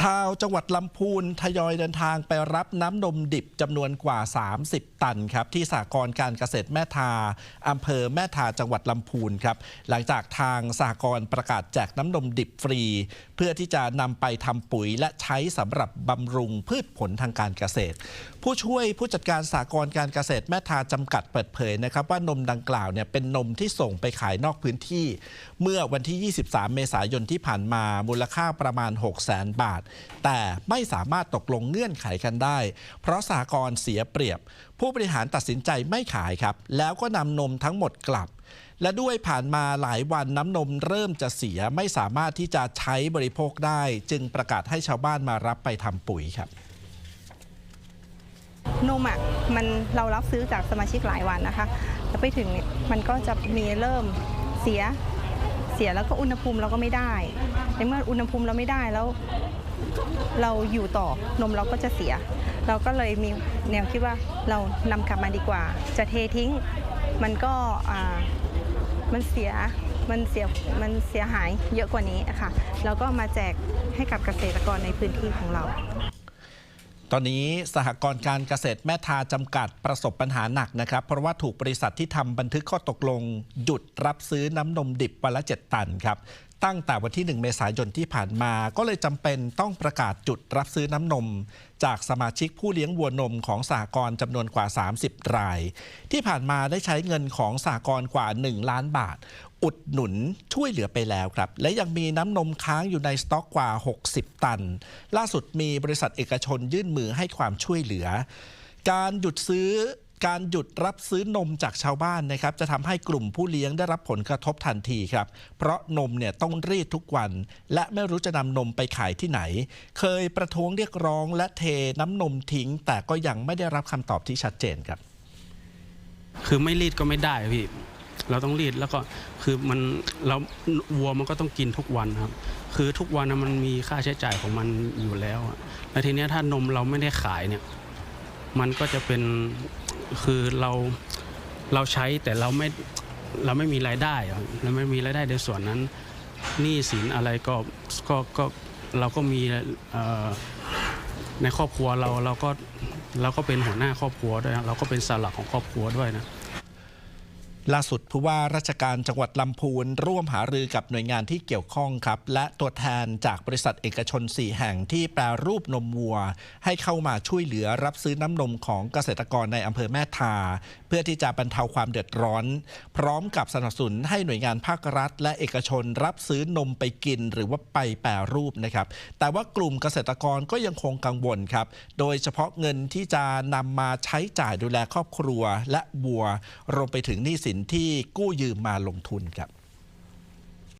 ชาวจังหวัดลำพูนทยอยเดินทางไปรับน้ำนมดิบจำนวนกว่า 30 ตันครับที่สหกรการเกษตรแม่ทาอำเภอแม่ทาจังหวัดลำพูนครับหลังจากทางสหกรประกาศแจกน้ำนมดิบฟรี เพื่อที่จะนำไปทำปุ๋ยและใช้สำหรับบำรุงพืชผลทางการเกษตร ผู้ช่วยผู้จัดการสหกรการเกษตรแม่ทาจำกัดเปิดเผยนะครับว่านมดังกล่าวเนี่ยเป็นนมที่ส่งไปขายนอกพื้นที่ เมื่อวันที่ 23 เมษายนที่ผ่านมามูลค่าประมาณ 6 0 0 0 0 0 บาทแต่ไม่สามารถตกลงเงื่อนไขกันได้ เพราะสหกรณ์เสียเปรียบ ผู้บริหารตัดสินใจไม่ขายครับ แล้วก็นำนมทั้งหมดกลับ และด้วยผ่านมาหลายวันน้ำนมเริ่มจะเสียไม่สามารถที่จะใช้บริโภคได้ จึงประกาศให้ชาวบ้านมารับไปทำปุ๋ยครับนมอะมันเรารับซื้อจากสมาชิกหลายวันนะคะ แล้วไปถึงมันก็จะมีเริ่มเสียเสียแล้วก็อุณหภูมิเราก็ไม่ได้ ในเมื่ออุณหภูมิเราไม่ได้แล้ว เราอยู่ต่อนมเราก็จะเสีย เราก็เลยมีแนวคิดว่าเรานำกลับมาดีกว่า จะเททิ้งมันก็มันเสียมันเสียมันเสียหายเยอะกว่านี้ค่ะเราก็มาแจกให้กับเกษตรกรในพื้นที่ของเรา ตอนนี้สหกรณ์การเกษตรแม่ทาจำกัดประสบปัญหาหนักนะครับ เพราะว่าถูกบริษัทที่ทำบันทึกข้อตกลง หยุดรับซื้อน้ำนมดิบวันละ 7 ตันครับ ตั้งแต่วันที่ 1 เมษายนที่ผ่านมา ก็เลยจำเป็นต้องประกาศจุดรับซื้อน้ำนม จากสมาชิกผู้เลี้ยงวัวนมของสหกรณ์จำนวนกว่า 30 ราย ที่ผ่านมาได้ใช้เงินของสหกรณ์กว่า 1 ล้านบาท อุดหนุนช่วยเหลือไปแล้วครับ และยังมีน้ำนมค้างอยู่ในสต็อกกว่า 60 ตัน ล่าสุดมีบริษัทเอกชนยื่นมือให้ความช่วยเหลือ การหยุดซื้อ การหยุดรับซื้อนมจากชาวบ้านนะครับ จะทำให้กลุ่มผู้เลี้ยงได้รับผลกระทบทันทีครับ เพราะนมเนี่ยต้องรีดทุกวัน และไม่รู้จะนำนมไปขายที่ไหน เคยประท้วงเรียกร้องและเทน้ำนมทิ้ง แต่ก็ยังไม่ได้รับคำตอบที่ชัดเจนครับ คือไม่รีดก็ไม่ได้พี่เราต้องรีดแล้วก็คือมันเราวัวมันก็ต้องกินทุกวันครับ คือทุกวันนะมันมีค่าใช้จ่ายของมันอยู่แล้วแล้วทีนี้ถ้านมเราไม่ได้ขายเนี่ย มันก็จะเป็น คือเราเราใช้แต่เราไม่เราไม่มีรายได้เราไม่มีรายได้ในส่วนนั้นหนี้สินอะไรก็ก็ก็เราก็มีในครอบครัวเราเราก็เราก็เป็นหัวหน้าครอบครัวด้วยเราก็เป็นเสาหลักของครอบครัวด้วยนะ ล่าสุดผู้ว่าราชการจังหวัดลำพูนร่วมหารือกับหน่วยงานที่เกี่ยวข้องครับ และตัวแทนจากบริษัทเอกชน 4 แห่งที่แปรรูปนมวัว ให้เข้ามาช่วยเหลือรับซื้อน้ำนมของเกษตรกรในอำเภอแม่ทา เพื่อที่จะบรรเทาความเดือดร้อน พร้อมกับสนับสนุนให้หน่วยงานภาครัฐ และเอกชนรับซื้อนมไปกิน หรือว่าไปแปรรูปนะครับ แต่ว่ากลุ่มเกษตรกรก็ยังคงกังวลครับ โดยเฉพาะเงินที่จะนำมาใช้จ่ายดูแลครอบครัวและวัวรวมไปถึงหนี้สินที่กู้ยืมมาลงทุนครับ